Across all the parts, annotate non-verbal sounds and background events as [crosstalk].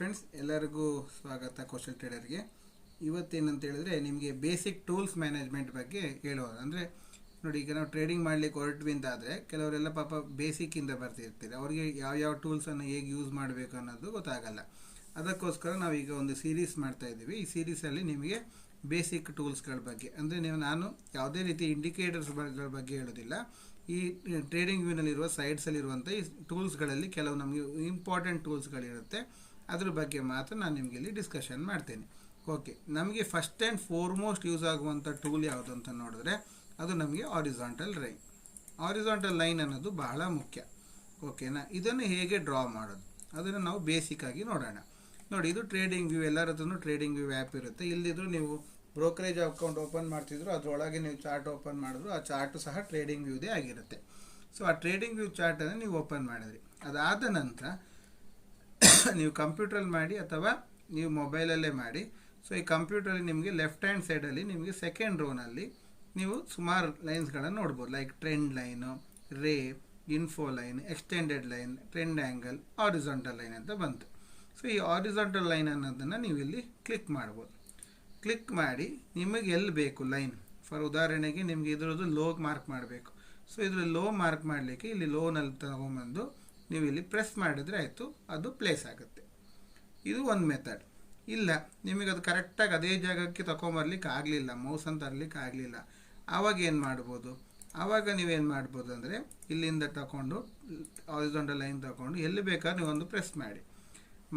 Friends ಎಲ್ಲರಿಗೂ ಸ್ವಾಗತ ಕೌಶಲ್ ಟ್ರೇಡರ್ಗೆ ಇವತ್ತೇನಂತ ಹೇಳಿದ್ರೆ ನಿಮಗೆ ಬೇಸಿಕ್ ಟೂಲ್ಸ್ ಮ್ಯಾನೇಜ್ಮೆಂಟ್ ಬಗ್ಗೆ ಹೇಳೋದು ಅಂದರೆ ನೋಡಿ, ಈಗ ನಾವು ಟ್ರೇಡಿಂಗ್ ಮಾಡ್ಲಿಕ್ಕೆ ಹೊರಟ್ವಿ ಅಂತ ಆದರೆ ಕೆಲವರೆಲ್ಲ ಪಾಪ ಬೇಸಿಕ್ಕಿಂದ ಬರ್ತಿರ್ತಾರೆ. ಅವರಿಗೆ ಯಾವ ಯಾವ ಟೂಲ್ಸನ್ನು ಹೇಗೆ ಯೂಸ್ ಮಾಡಬೇಕು ಅನ್ನೋದು ಗೊತ್ತಾಗಲ್ಲ. ಅದಕ್ಕೋಸ್ಕರ ನಾವೀಗ ಒಂದು ಸೀರೀಸ್ ಮಾಡ್ತಾ ಇದ್ದೀವಿ. ಈ ಸೀರೀಸಲ್ಲಿ ನಿಮಗೆ ಬೇಸಿಕ್ ಟೂಲ್ಸ್ಗಳ ಬಗ್ಗೆ. ಅಂದರೆ ನೀವು, ನಾನು ಯಾವುದೇ ರೀತಿ ಇಂಡಿಕೇಟರ್ಸ್ಗಳ ಬಗ್ಗೆ ಹೇಳೋದಿಲ್ಲ. ಈ ಟ್ರೇಡಿಂಗ್ ವ್ಯೂನಲ್ಲಿರುವ ಸೈಡ್ಸಲ್ಲಿರುವಂಥ ಈ ಟೂಲ್ಸ್ಗಳಲ್ಲಿ ಕೆಲವು ನಮಗೆ ಇಂಪಾರ್ಟೆಂಟ್ ಟೂಲ್ಸ್ಗಳಿರುತ್ತೆ ಅದ್ರ ಬಗ್ಗೆ ಮಾತ್ರ ನಾನು ನಿಮಗೆ ಇಲ್ಲಿ ಡಿಸ್ಕಷನ್ ಮಾಡ್ತೇನೆ. ಓಕೆ ನಮಗೆ ಫಸ್ಟ್ ಆ್ಯಂಡ್ ಫೋರ್ಮೋಸ್ಟ್ ಯೂಸ್ ಆಗುವಂಥ ಟೂಲ್ ಯಾವುದು ಅಂತ ನೋಡಿದ್ರೆ ಅದು ನಮಗೆ ಆರಿಜಾಂಟಲ್ ಲೈನ್ ಆರಿಜಾಂಟಲ್ ಲೈನ್ ಅನ್ನೋದು ಬಹಳ ಮುಖ್ಯ. ಓಕೆನಾ ಇದನ್ನು ಹೇಗೆ ಡ್ರಾ ಮಾಡೋದು? ಅದನ್ನು ನಾವು ಬೇಸಿಕ್ಕಾಗಿ ನೋಡೋಣ. ನೋಡಿ, ಇದು ಟ್ರೇಡಿಂಗ್ ವ್ಯೂ ಎಲ್ಲರ ಟ್ರೇಡಿಂಗ್ ವ್ಯೂ ಆ್ಯಪ್ ಇರುತ್ತೆ. ಇಲ್ಲಿದ್ರು ನೀವು ಬ್ರೋಕರೇಜ್ ಅಕೌಂಟ್ ಓಪನ್ ಮಾಡ್ತಿದ್ರು ಅದರೊಳಗೆ ನೀವು ಚಾರ್ಟ್ ಓಪನ್ ಮಾಡಿದ್ರು ಆ ಚಾರ್ಟು ಸಹ ಟ್ರೇಡಿಂಗ್ ವ್ಯೂದೇ ಆಗಿರುತ್ತೆ. ಸೊ ಆ ಟ್ರೇಡಿಂಗ್ ವ್ಯೂ ಚಾರ್ಟನ್ನು ನೀವು ಓಪನ್ ಮಾಡಿದ್ರಿ. ಅದಾದ ನಂತರ ನೀವು ಕಂಪ್ಯೂಟ್ರಲ್ಲಿ ಮಾಡಿ ಅಥವಾ ನೀವು ಮೊಬೈಲಲ್ಲೇ ಮಾಡಿ. ಸೊ ಈ ಕಂಪ್ಯೂಟ್ರಲ್ಲಿ ನಿಮಗೆ ಲೆಫ್ಟ್ ಹ್ಯಾಂಡ್ ಸೈಡಲ್ಲಿ ನಿಮಗೆ ಸೆಕೆಂಡ್ ರೋನಲ್ಲಿ ನೀವು ಸುಮಾರು ಲೈನ್ಸ್ಗಳನ್ನು ನೋಡ್ಬೋದು. Like trend line ray info line extended line trend angle horizontal line ಅಂತ ಬಂತು. ಸೊ ಈ ಆರಿಜಾಂಟಲ್ ಲೈನ್ ಅನ್ನೋದನ್ನು ನೀವು ಇಲ್ಲಿ ಕ್ಲಿಕ್ ಮಾಡ್ಬೋದು. ಕ್ಲಿಕ್ ಮಾಡಿ ನಿಮಗೆ ಎಲ್ಲಿ ಬೇಕು ಲೈನ್ ಫಾರ್ ಉದಾಹರಣೆಗೆ ನಿಮಗೆ ಇದರದ್ದು ಲೋ ಮಾರ್ಕ್ ಮಾಡಬೇಕು. ಸೊ ಇದ್ರಲ್ಲಿ ಲೋ ಮಾರ್ಕ್ ಮಾಡಲಿಕ್ಕೆ ಇಲ್ಲಿ ಲೋನಲ್ಲಿ ತಗೊಂಬಂದು ನೀವು ಇಲ್ಲಿ ಪ್ರೆಸ್ ಮಾಡಿದರೆ ಆಯಿತು, ಅದು ಪ್ಲೇಸ್ ಆಗುತ್ತೆ. ಇದು ಒಂದು ಮೆಥಡ್ ಇಲ್ಲ ನಿಮಗೆ ಅದು ಕರೆಕ್ಟಾಗಿ ಅದೇ ಜಾಗಕ್ಕೆ ತಗೊಂಬರ್ಲಿಕ್ಕೆ ಆಗಲಿಲ್ಲ ಅಂತ ತರಲಿಕ್ಕೆ ಆಗಲಿಲ್ಲ. ಆವಾಗ ಏನು ಮಾಡ್ಬೋದು? ಆವಾಗ ನೀವೇನು ಮಾಡ್ಬೋದು ಅಂದರೆ, ಇಲ್ಲಿಂದ ತಗೊಂಡು ಆರಿಸೊಂಡಲ್ ಲೈನ್ ತಗೊಂಡು ಎಲ್ಲಿ ಬೇಕಾದ್ರೂ ನೀವೊಂದು ಪ್ರೆಸ್ ಮಾಡಿ.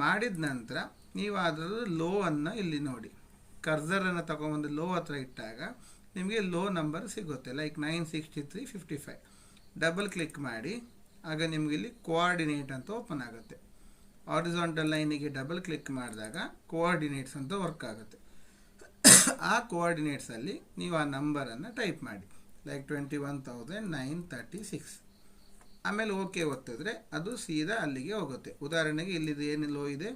ಮಾಡಿದ ನಂತರ ನೀವು ಅದರ ಲೋ ಅನ್ನು ಇಲ್ಲಿ ನೋಡಿ. ಕರ್ಸರನ್ನು ತಗೊಂಬಂದು ಲೋ ಹತ್ರ ಇಟ್ಟಾಗ, ನಿಮಗೆ ಲೋ ನಂಬರ್ ಸಿಗುತ್ತೆ like nine sixty three fifty five double click ಮಾಡಿ ಆಗ ನಿಮಗೆ ಇಲ್ಲಿ ಕೋಆರ್ಡಿನೇಟ್ ಅಂತ ಓಪನ್ ಆಗುತ್ತೆ. ಆರಿಸಾಂಟಲ್ ಲೈನಿಗೆ ಡಬಲ್ ಕ್ಲಿಕ್ ಮಾಡಿದಾಗ ಕೋಆರ್ಡಿನೇಟ್ಸ್ ಅಂತ ವರ್ಕ್ ಆಗುತ್ತೆ. [coughs] ಆ ಕೋಆರ್ಡಿನೇಟ್ಸಲ್ಲಿ ನೀವು ಆ ನಂಬರನ್ನು ಟೈಪ್ ಮಾಡಿ. Like twenty one thousand nine thirty six ಆಮೇಲೆ ಓಕೆ ಒತ್ತಿದ್ರೆ ಅದು ಸೀದಾ ಅಲ್ಲಿಗೆ ಹೋಗುತ್ತೆ. ಉದಾಹರಣೆಗೆ ಇಲ್ಲಿದು ಏನು ಲೋ ಇದೆ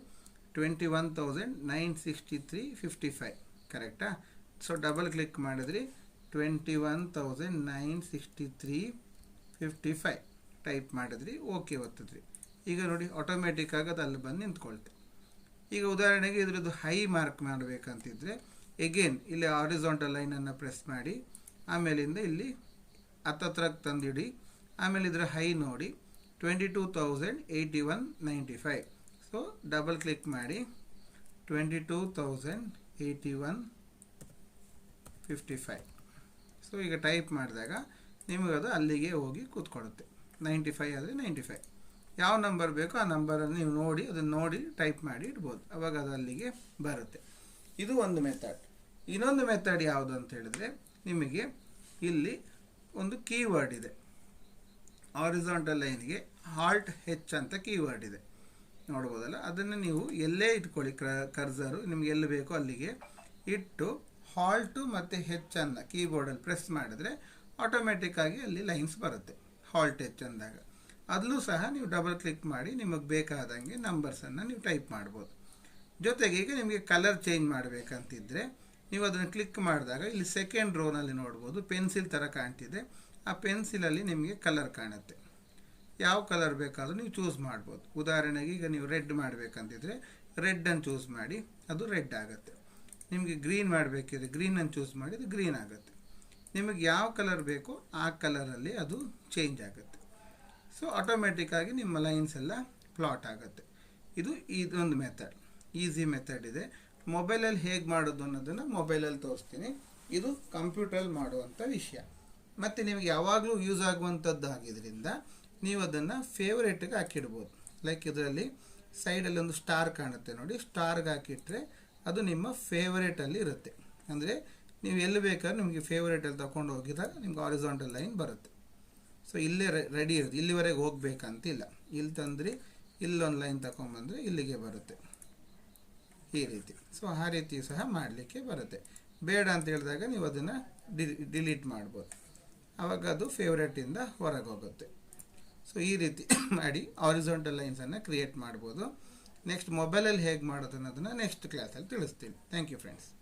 twenty one thousand nine sixty three fifty five ಕರೆಕ್ಟಾ ಸೊ ಡಬಲ್ ಕ್ಲಿಕ್ ಮಾಡಿದ್ರಿ twenty one thousand nine sixty three fifty five type ಮಾಡಿದ್ರಿ ಓಕೆ ಒತ್ತಿದ್ರಿ. ಈಗ ನೋಡಿ ಆಟೋಮೆಟಿಕ್ಕಾಗಿ ಅದು ಅಲ್ಲಿ ಬಂದು ನಿಂತ್ಕೊಳ್ತೆ. ಈಗ ಉದಾಹರಣೆಗೆ ಇದ್ರದ್ದು ಹೈ ಮಾರ್ಕ್ ಮಾಡಬೇಕಂತಿದ್ರೆ ಎಗೇನ್ ಇಲ್ಲಿ ಆರಿಸಾಂಟಲ್ ಲೈನನ್ನು ಪ್ರೆಸ್ ಮಾಡಿ, ಆಮೇಲಿಂದ ಇಲ್ಲಿ ಹತ್ತತ್ರಕ್ಕೆ ತಂದಿಡಿ, ಆಮೇಲೆ ಇದರ ಹೈ ನೋಡಿ twenty two thousand eighty one ninety five so double click ಮಾಡಿ twenty two thousand eighty one fifty five so ಈಗ ಟೈಪ್ ಮಾಡಿದಾಗ ನಿಮಗದು ಅಲ್ಲಿಗೆ ಹೋಗಿ ಕೂತ್ಕೊಳ್ಳುತ್ತೆ. ನೈಂಟಿ ಫೈವ್ ಆದರೆ ನೈಂಟಿ ಫೈವ್ ಯಾವ ನಂಬರ್ ಬೇಕೋ ಆ ನಂಬರನ್ನು ನೀವು ನೋಡಿ, ಅದನ್ನು ನೋಡಿ ಟೈಪ್ ಮಾಡಿ ಇಡ್ಬೋದು. ಅವಾಗ ಅದು ಅಲ್ಲಿಗೆ ಬರುತ್ತೆ. ಇದು ಒಂದು ಮೆಥಡ್ ಇನ್ನೊಂದು ಮೆಥಡ್ ಯಾವುದು ಅಂತ ಹೇಳಿದ್ರೆ, ನಿಮಗೆ ಇಲ್ಲಿ ಒಂದು ಕೀವರ್ಡ್ ಇದೆ. ಆರಿಸಾಂಟಲ್ ಲೈನ್ಗೆ ಹಾಲ್ಟ್ ಹೆಚ್ ಅಂತ ಕೀವರ್ಡ್ ಇದೆ. ನೋಡ್ಬೋದಲ್ಲ? ಅದನ್ನು ನೀವು ಎಲ್ಲೇ ಇಟ್ಕೊಳ್ಳಿ ಕರ್ಸರು ನಿಮ್ಗೆ ಎಲ್ಲಿ ಬೇಕೋ ಅಲ್ಲಿಗೆ ಇಟ್ಟು ಹಾಲ್ಟು ಮತ್ತು ಹೆಚ್ಚನ್ನು ಕೀಬೋರ್ಡಲ್ಲಿ ಪ್ರೆಸ್ ಮಾಡಿದ್ರೆ ಆಟೋಮೆಟಿಕ್ಕಾಗಿ ಅಲ್ಲಿ ಲೈನ್ಸ್ ಬರುತ್ತೆ. ಹಾಲ್ಟ್ ಹೆಚ್ ಅಂದಾಗ. ಅದಲ್ಲೂ ಸಹ ನೀವು ಡಬಲ್ ಕ್ಲಿಕ್ ಮಾಡಿ ನಿಮಗೆ ಬೇಕಾದಂಗೆ ನಂಬರ್ಸನ್ನು ನೀವು ಟೈಪ್ ಮಾಡ್ಬೋದು. ಜೊತೆಗೆ ಈಗ ನಿಮಗೆ ಕಲರ್ ಚೇಂಜ್ ಮಾಡಬೇಕಂತಿದ್ದರೆ ನೀವು ಅದನ್ನು ಕ್ಲಿಕ್ ಮಾಡಿದಾಗ ಇಲ್ಲಿ ಸೆಕೆಂಡ್ ರೋನಲ್ಲಿ ನೋಡ್ಬೋದು ಪೆನ್ಸಿಲ್ ಥರ ಕಾಣ್ತಿದೆ. ಆ ಪೆನ್ಸಿಲಲ್ಲಿ ನಿಮಗೆ ಕಲರ್ ಕಾಣುತ್ತೆ. ಯಾವ ಕಲರ್ ಬೇಕಾದರೂ ನೀವು ಚೂಸ್ ಮಾಡ್ಬೋದು. ಉದಾಹರಣೆಗೆ ಈಗ ನೀವು ರೆಡ್ ಮಾಡಬೇಕಂತಿದ್ರೆ ರೆಡ್ಡನ್ನು ಚೂಸ್ ಮಾಡಿ ಅದು ರೆಡ್ ಆಗುತ್ತೆ. ನಿಮಗೆ ಗ್ರೀನ್ ಮಾಡಬೇಕಿದ್ರೆ ಗ್ರೀನನ್ನು ಚೂಸ್ ಮಾಡಿ ಅದು ಗ್ರೀನ್ ಆಗುತ್ತೆ. ನಿಮಗೆ ಯಾವ ಕಲರ್ ಬೇಕೋ ಆ ಕಲರಲ್ಲಿ ಅದು ಚೇಂಜ್ ಆಗುತ್ತೆ. ಸೊ ಆಟೋಮೆಟಿಕ್ಕಾಗಿ ನಿಮ್ಮ ಲೈನ್ಸ್ ಎಲ್ಲ ಪ್ಲಾಟ್ ಆಗುತ್ತೆ. ಇದು ಇದೊಂದು ಮೆಥಡ್ ಈಸಿ ಮೆಥಡ್ ಇದೆ. ಮೊಬೈಲಲ್ಲಿ ಹೇಗೆ ಮಾಡೋದು ಅನ್ನೋದನ್ನು ಮೊಬೈಲಲ್ಲಿ ತೋರಿಸ್ತೀನಿ. ಇದು ಕಂಪ್ಯೂಟ್ರಲ್ಲಿ ಮಾಡುವಂಥ ವಿಷಯ. ಮತ್ತು ನಿಮಗೆ ಯಾವಾಗಲೂ ಯೂಸ್ ಆಗುವಂಥದ್ದು ಆಗಿದ್ದರಿಂದ ನೀವು ಅದನ್ನು ಫೇವ್ರೇಟಿಗೆ ಹಾಕಿಡ್ಬೋದು. ಲೈಕ್ ಇದರಲ್ಲಿ ಸೈಡಲ್ಲಿ ಒಂದು ಸ್ಟಾರ್ ಕಾಣುತ್ತೆ ನೋಡಿ. ಸ್ಟಾರ್ಗೆ ಹಾಕಿಟ್ರೆ ಅದು ನಿಮ್ಮ ಫೇವ್ರೇಟಲ್ಲಿ ಇರುತ್ತೆ. ಅಂದರೆ ನೀವು ಎಲ್ಲಿ ಬೇಕಾದ್ರೆ ನಿಮಗೆ ಫೇವ್ರೇಟಲ್ಲಿ ತಗೊಂಡು ಹೋಗಿದಾಗ ನಿಮ್ಗೆ ಆರಿಸಾಂಟಲ್ ಲೈನ್ ಬರುತ್ತೆ. ಸೊ ಇಲ್ಲೇ ರೆಡಿ ಇರುತ್ತೆ ಇಲ್ಲಿವರೆಗೆ ಹೋಗ್ಬೇಕಂತಿಲ್ಲ. ಇಲ್ಲಿ ತಂದ್ರಿ, ಇಲ್ಲೊಂದು ಲೈನ್ ತಗೊಂಬಂದರೆ ಇಲ್ಲಿಗೆ ಬರುತ್ತೆ. ಈ ರೀತಿ. ಸೊ ಆ ರೀತಿ ಸಹ ಮಾಡಲಿಕ್ಕೆ ಬರುತ್ತೆ. ಬೇಡ ಅಂತ ಹೇಳಿದಾಗ ನೀವು ಅದನ್ನು ಡಿಲೀಟ್ ಮಾಡ್ಬೋದು. ಆವಾಗ ಅದು ಫೇವ್ರೇಟಿಂದ ಹೊರಗೆ ಹೋಗುತ್ತೆ. ಸೊ ಈ ರೀತಿ [coughs] ಮಾಡಿ ಆರಿಸಾಂಟಲ್ ಲೈನ್ಸನ್ನು ಕ್ರಿಯೇಟ್ ಮಾಡ್ಬೋದು. ನೆಕ್ಸ್ಟ್ ಮೊಬೈಲಲ್ಲಿ ಹೇಗೆ ಮಾಡೋದು ಅನ್ನೋದನ್ನು ನೆಕ್ಸ್ಟ್ ಕ್ಲಾಸಲ್ಲಿ ತಿಳಿಸ್ತೀನಿ. Thank you friends